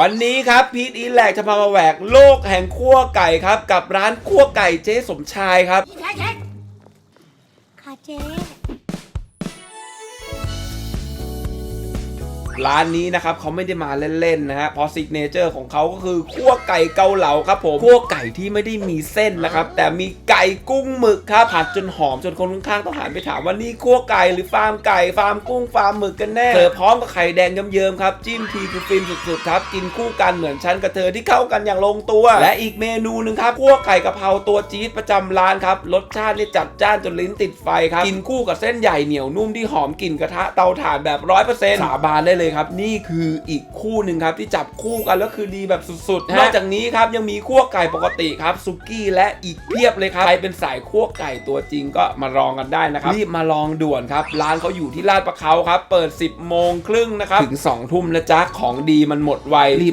วันนี้ครับพีทอีแลกจะพามาแหวกโลกแห่งขั้วไก่ครับ กับร้านขั้วไก่เจ๊สมชายครับ ค่ะเจ๊ ร้านนี้นะครับเขาไม่ได้มาเล่นๆนะฮะเพราะซิกเนเจอร์ของเขาก็คือคั่วไก่เกาเหลาครับผมคั่วไก่ที่ไม่ได้มีเส้นนะครับแต่มีไก่กุ้งหมึกครับผัดจนหอมจนคนข้างๆต้องหันไปถามว่านี่คั่วไก่หรือฟาร์มไก่ฟาร์มกุ้งฟาร์มหมึกกันแน่เสิร์ฟพร้อมกับไข่แดงเยิ้มๆครับจิ้มทีคือฟินสุดๆครับกินคู่กันเหมือนชั้นกับเธอที่เข้ากันอย่างลงตัว และอีกเมนูหนึ่งครับคั่วไก่กะเพราตัวจี๊ดประจำร้านครับรสชาตินี่จัดจ้านจนลิ้นติดไฟครับกินคู่กับเส้นใหญ่เหนียวนุ่มที่หอมกลิ่นกระทะเตาถ่านแบบร้อยเปอร์เซ็นต์สาบานได้เลยครับ นี่คืออีกคู่หนึ่งครับที่จับคู่กันแล้วคือดีแบบสุดๆนอกจากนี้ครับยังมีคั่วไก่ปกติครับซุกี้และอีกเพียบเลยครับใครเป็นสายคั่วไก่ตัวจริงก็มาลองกันได้นะครับรีบมาลองด่วนครับ ร้านเขาอยู่ที่ลาดประเขาครับ เปิด 10โมงครึ่งนะครับ ถึง2ทุ่มนะจ๊ะของดีมันหมดไวรีบ